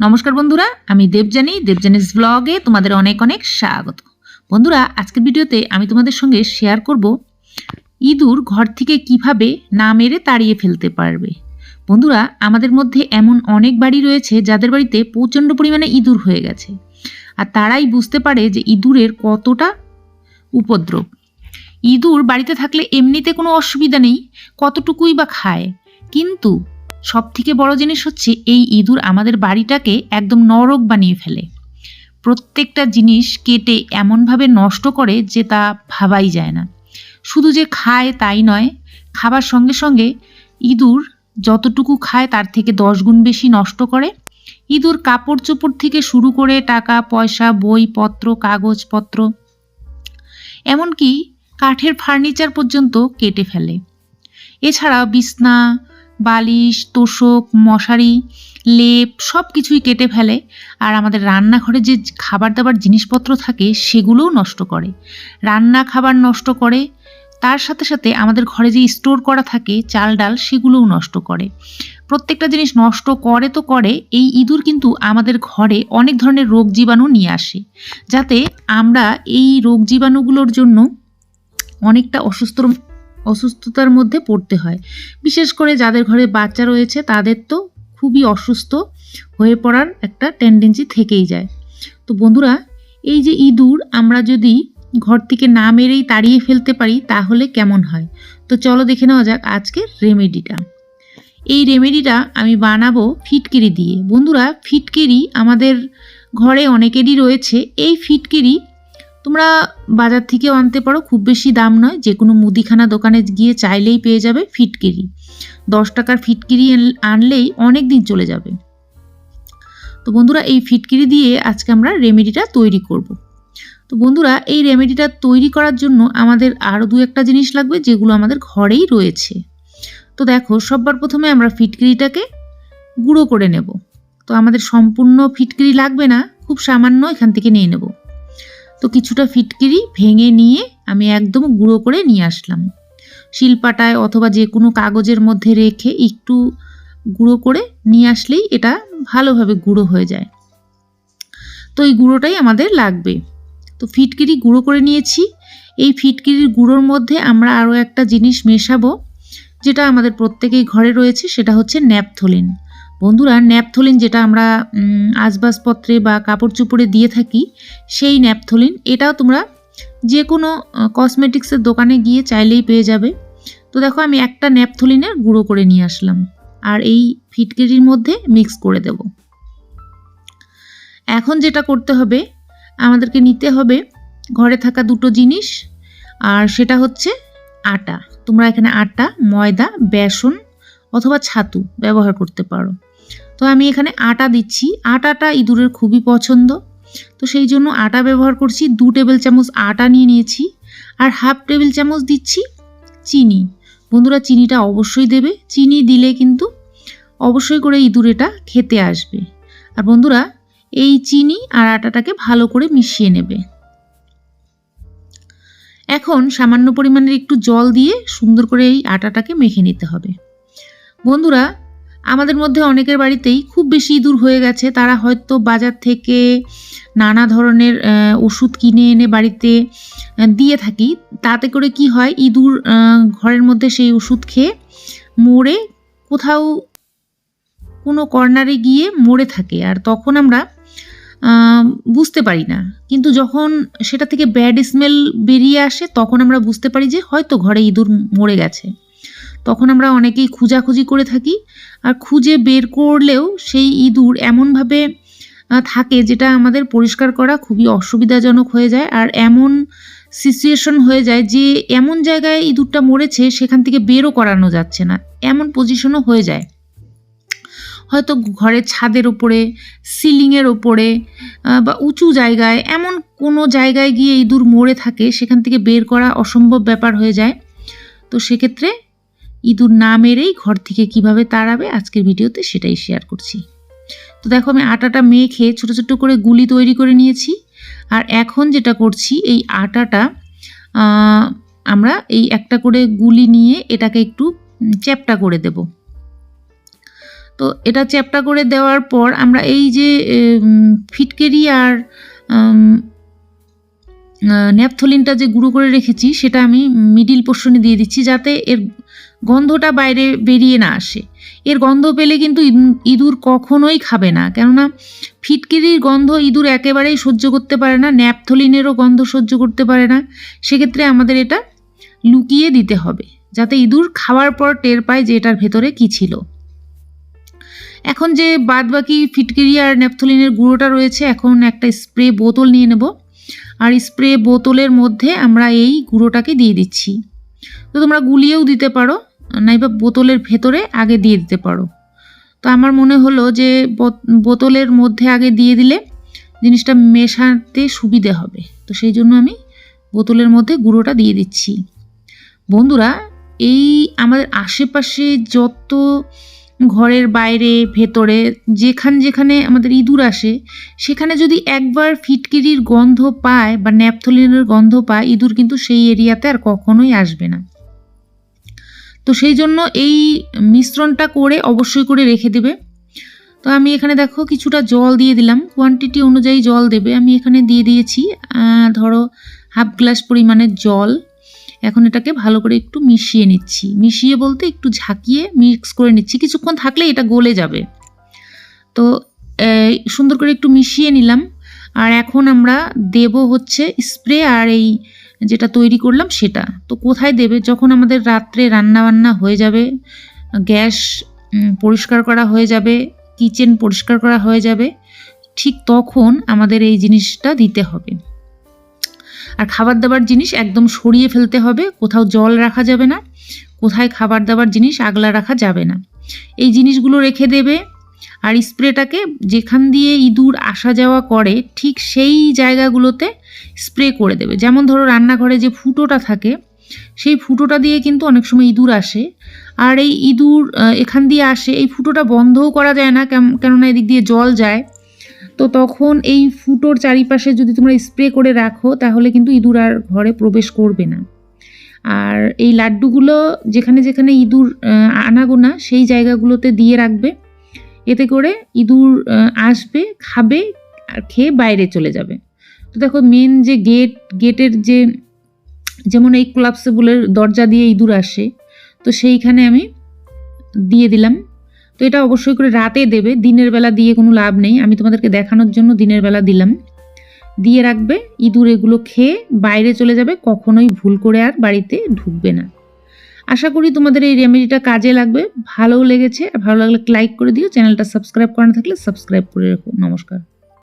নমস্কার বন্ধুরা, আমি দেবজানি দেবজানিস ব্লগে তোমাদের অনেক অনেক স্বাগত। বন্ধুরা, আজকের ভিডিওতে আমি তোমাদের সঙ্গে শেয়ার করব ইঁদুর ঘর থেকে কীভাবে না মেরে তাড়িয়ে ফেলতে পারবে। বন্ধুরা, আমাদের মধ্যে এমন অনেক বাড়ি রয়েছে যাদের বাড়িতে প্রচণ্ড পরিমাণে ইঁদুর হয়ে গেছে। আর তারাই বুঝতে পারে যে ইঁদুরের কতটা উপদ্রব। ইঁদুর বাড়িতে থাকলে এমনিতে কোনো অসুবিধা নেই, কতটুকুই বা খায়। কিন্তু সব থেকে বড় জিনিস হচ্ছে এই ইঁদুর আমাদের বাড়িটাকে একদম নরক বানিয়ে ফেলে। প্রত্যেকটা জিনিস কেটে এমনভাবে নষ্ট করে যে তা ভাবাই যায় না। শুধু যে খায় তাই নয়, খাবার সঙ্গে সঙ্গে ইঁদুর যতটুকু খায় তার থেকে দশ গুণ বেশি নষ্ট করে। ইঁদুর কাপড় চোপড় থেকে শুরু করে টাকা, পয়সা, বইপত্র, কাগজপত্র, এমনকি কাঠের ফার্নিচার পর্যন্ত কেটে ফেলে। এছাড়া বিছনা বালিশ, তোষক, মশারি, লেপ সব কিছুই কেটে ফেলে আর আমাদের রান্নাঘরে যে খাবার দাবার জিনিসপত্র থাকে সেগুলোও নষ্ট করে। রান্না খাবার নষ্ট করে, তার সাথে সাথে আমাদের ঘরে যে স্টোর করা থাকে চাল ডাল সেগুলোও নষ্ট করে। প্রত্যেকটা জিনিস নষ্ট করে তো করে, এই ইঁদুর কিন্তু আমাদের ঘরে অনেক ধরনের রোগ জীবাণু নিয়ে আসে, যাতে আমরা এই রোগ জীবাণুগুলোর জন্য অনেকটা অসুস্থ অসুস্থতার মধ্যে পড়তে হয়। বিশেষ করে যাদের ঘরে বাচ্চা রয়েছে, তাদের তো খুবই অসুস্থ হয়ে পড়ার একটা টেন্ডেন্সি থেকেই যায়। তো বন্ধুরা, এই যে ইঁদুর, আমরা যদি ঘর থেকে না মেরেই তাড়িয়ে ফেলতে পারি, তাহলে কেমন হয়? তো চলো দেখে নেওয়া যাক আজকের রেমেডিটা এই রেমেডিটা আমি বানাবো ফিটকিরি দিয়ে। বন্ধুরা, ফিটকিরি আমাদের ঘরে অনেকেরই রয়েছে। এই ফিটকিরি তোমরা বাজার থেকেও আনতে পারো, খুব বেশি দাম নয়। যে কোনো মুদিখানা দোকানে গিয়ে চাইলেই পেয়ে যাবে ফিটকিরি। দশ টাকার ফিটকিরি আনলেই অনেক দিন চলে যাবে। তো বন্ধুরা, এই ফিটকিরি দিয়ে আজকে আমরা রেমেডিটা তৈরি করব। তো বন্ধুরা, এই রেমেডিটা তৈরি করার জন্য আমাদের আরও দু একটা জিনিস লাগবে, যেগুলো আমাদের ঘরেই রয়েছে। তো দেখো, সববার প্রথমে আমরা ফিটকিরিটাকে গুঁড়ো করে নেব। তো আমাদের সম্পূর্ণ ফিটকিরি লাগবে না, খুব সামান্য এখান থেকে নিয়ে নেব। তো কিছুটা ফিটকিরি ভেঙে নিয়ে আমি একদম গুঁড়ো করে নিয়ে আসলাম। শিলপাটায় অথবা যে কোনো কাগজের মধ্যে রেখে একটু গুঁড়ো করে নিয়ে আসলেই এটা ভালোভাবে গুঁড়ো হয়ে যায়। তো এই গুঁড়োটাই আমাদের লাগবে। তো ফিটকিরি গুঁড়ো করে নিয়েছি। এই ফিটকিরির গুঁড়োর মধ্যে আমরা আরও একটা জিনিস মেশাবো, যেটা আমাদের প্রত্যেকেই ঘরে রয়েছে, সেটা হচ্ছে ন্যাপথলিন। বন্ধুরা, ন্যাপথলিন যেটা আমরা আসবাবপত্রে বা কাপড় চোপড়ে দিয়ে থাকি, সেই ন্যাপথলিন, এটাও তোমরা যে কোনো কসমেটিক্সের দোকানে গিয়ে চাইলেই পেয়ে যাবে। তো দেখো, আমি একটা ন্যাপথলিনের গুঁড়ো করে নিয়ে আসলাম। আর এই ফিটকিরির মধ্যে মিক্স করে দেব। এখন যেটা করতে হবে, আমাদেরকে নিতে হবে ঘরে থাকা দুটো জিনিস, আর সেটা হচ্ছে আটা। তোমরা এখানে আটা, ময়দা, বেসন অথবা ছাতু ব্যবহার করতে পারো। তো আমি এখানে আটা দিচ্ছি। আটাটা ইঁদুরের খুবই পছন্দ। তো সেই জন্য আটা ব্যবহার করছি। দু টেবিল চামচ আটা নিয়ে নিয়েছি। আর হাফ টেবিল চামচ দিচ্ছি চিনি। বন্ধুরা, চিনিটা অবশ্যই দেবে। চিনি দিলে কিন্তু অবশ্যই করে ইঁদুর এটা খেতে আসবে। আর বন্ধুরা, এই চিনি আর আটাটাকে ভালো করে মিশিয়ে নেবে। এখন সামান্য পরিমাণের একটু জল দিয়ে সুন্দর করে এই আটাটাকে মেখে নিতে হবে। বন্ধুরা আমাদের মধ্যে অনেকের বাড়িতেই খুব বেশি ইঁদুর হয়ে গেছে। তারা হয়তো বাজার থেকে নানা ধরনের ওষুধ কিনে এনে বাড়িতে দিয়ে থাকি। তাতে করে কি হয়, ইঁদুর ঘরের মধ্যে সেই ওষুধ খেয়ে মরে কোথাও কোনো কর্নারে গিয়ে মরে থাকে। আর তখন আমরা বুঝতে পারি না। কিন্তু যখন সেটা থেকে ব্যাড স্মেল বেরিয়ে আসে, তখন আমরা বুঝতে পারি যে হয়তো ঘরে ইঁদুর মরে গেছে। তখন আমরা অনেকেই খুঁজাখুঁজি করে থাকি আর খুঁজে বের করলেও সেই ইঁদুর এমনভাবে থাকে যেটা আমাদের পরিষ্কার করা খুবই অসুবিধাজনক হয়ে যায় আর এমন সিচুয়েশন হয়ে যায় যে এমন জায়গায় ইঁদুরটা মরেছে সেখান থেকে বেরও করানো যাচ্ছে না। এমন পজিশনও হয়ে যায়। হয়তো ঘরের ছাদের ওপরে সিলিংয়ের ওপরে বা উঁচু জায়গায়, এমন কোনো জায়গায় গিয়ে ইঁদুর মরে থাকে সেখান থেকে বের করা অসম্ভব ব্যাপার হয়ে যায়। তো সেক্ষেত্রে ইঁদুর না মেরেই ঘর থেকে কীভাবে তাড়াবে আজকের ভিডিওতে সেটাই শেয়ার করছি। তো দেখো আমি আটাটা মেখে ছোটো ছোটো করে গুলি তৈরি করে নিয়েছি। আর এখন যেটা করছি, এই আটাটা আমরা এই একটা করে গুলি নিয়ে এটাকে একটু চ্যাপটা করে দেব। তো এটা চ্যাপটা করে দেওয়ার পর আমরা এই যে ফিটকেরি আর ন্যাপথলিনটা যে গুঁড়ো করে রেখেছি, সেটা আমি মিডিল পোর্শনে দিয়ে দিচ্ছি যাতে এর গন্ধটা বাইরে বেরিয়ে না আসে। এর গন্ধ পেলে কিন্তু ইদ- ইঁদুর কখনোই খাবে না। কেননা ফিটকিরির গন্ধ ইঁদুর একেবারেই সহ্য করতে পারে না, ন্যাপথলিনেরও গন্ধ সহ্য করতে পারে না। সেক্ষেত্রে আমাদের এটা লুকিয়ে দিতে হবে, যাতে ইঁদুর খাওয়ার পর টের পায় যে এটার ভেতরে কী ছিল। এখন যে বাদ বাকি ফিটকিরি আর ন্যাপথলিনের গুঁড়োটা রয়েছে, এখন একটা স্প্রে বোতল নিয়ে নেব। আর স্প্রে বোতলের মধ্যে আমরা এই গুঁড়োটাকে দিয়ে দিচ্ছি। তো তোমরা গুলিয়েও দিতে পারো। নাইবা বোতলের ভেতরে আগে দিয়ে দিতে পারো। তো আমার মনে হলো যে বোত- বোতলের মধ্যে আগে দিয়ে দিলে জিনিসটা মেশাতে সুবিধে হবে। তো সেই জন্য আমি বোতলের মধ্যে গুঁড়োটা দিয়ে দিচ্ছি। বন্ধুরা, এই আমাদের আশেপাশে যত ঘরের বাইরে, ভেতরে, যেখান যেখানে আমাদের ইঁদুর আসে, সেখানে যদি একবার ফিটকিরির গন্ধ পায় বা ন্যাপথলিনের গন্ধ পায়, ইঁদুর কিন্তু সেই এরিয়াতে আর কখনোই আসবে না। তো সেই জন্য এই মিশ্রণটা করে অবশ্যই করে রেখে দেবে। তো আমি এখানে দেখো কিছুটা জল দিয়ে দিলাম। কোয়ান্টিটি অনুযায়ী জল দেবে। আমি এখানে দিয়ে দিয়েছি ধরো হাফ গ্লাস পরিমাণের জল। এখন এটাকে ভালো করে একটু মিশিয়ে নিচ্ছি। মিশিয়ে বলতে একটু ঝাঁকিয়ে মিক্স করে নিচ্ছি। কিছুক্ষণ থাকলে এটা গলে যাবে। তো সুন্দর করে একটু মিশিয়ে নিলাম। আর এখন আমরা দেব হচ্ছে স্প্রে আর এই যেটা তৈরি করলাম সেটা। তো কোথায় দেবে? যখন আমাদের রাত্রে রান্না বান্না হয়ে যাবে, গ্যাস পরিষ্কার করা হয়ে যাবে, কিচেন পরিষ্কার করা হয়ে যাবে, ঠিক তখন আমাদের এই জিনিসটা দিতে হবে। আর খাবার দাবার জিনিস একদম সরিয়ে ফেলতে হবে, কোথাও জল রাখা যাবে না, কোথায় খাবার দাবার জিনিস আগলা রাখা যাবে না। এই জিনিসগুলো রেখে দেবে আর স্প্রেটাকে যেখান দিয়ে ইঁদুর আসা যাওয়া করে, ঠিক সেই জায়গাগুলোতে স্প্রে করে দেবে। যেমন ধরো রান্নাঘরে যে ফুটোটা থাকে, সেই ফুটোটা দিয়ে কিন্তু অনেক সময় ইঁদুর আসে। আর এই ইঁদুর এখান দিয়ে আসে, এই ফুটোটা বন্ধও করা যায় না কেননা এদিক দিয়ে জল যায়। তো তখন এই ফুটোর চারিপাশে যদি তোমরা স্প্রে করে রাখো, তাহলে কিন্তু ইঁদুর আর ঘরে প্রবেশ করবে না। আর এই লাড্ডুগুলো যেখানে যেখানে ইঁদুর আনাগোনা, সেই জায়গাগুলোতে দিয়ে রাখবে। এতে করে ইঁদুর আসবে, খাবে আর খেয়ে বাইরে চলে যাবে। তো দেখো মেন যে গেট গেটের যে, যেমন এই কোলাপসেবলের দরজা দিয়ে ইঁদুর আসে, তো সেইখানে আমি দিয়ে দিলাম। তো এটা অবশ্যই করে রাতে দেবে, দিনের বেলা দিয়ে কোনো লাভ নেই। আমি তোমাদেরকে দেখানোর জন্য দিনের বেলা দিলাম। দিয়ে রাখবে, ইঁদুর এগুলো খেয়ে বাইরে চলে যাবে, কখনোই ভুল করে আর বাড়িতে ঢুকবে না। আশা করি তোমাদের এই রেমেডিটা কাজে লাগবে, ভালোও লেগেছে ভালো লাগলে লাইক করে দিও, চ্যানেলটা সাবস্ক্রাইব করানো থাকলে সাবস্ক্রাইব করে রাখো, নমস্কার।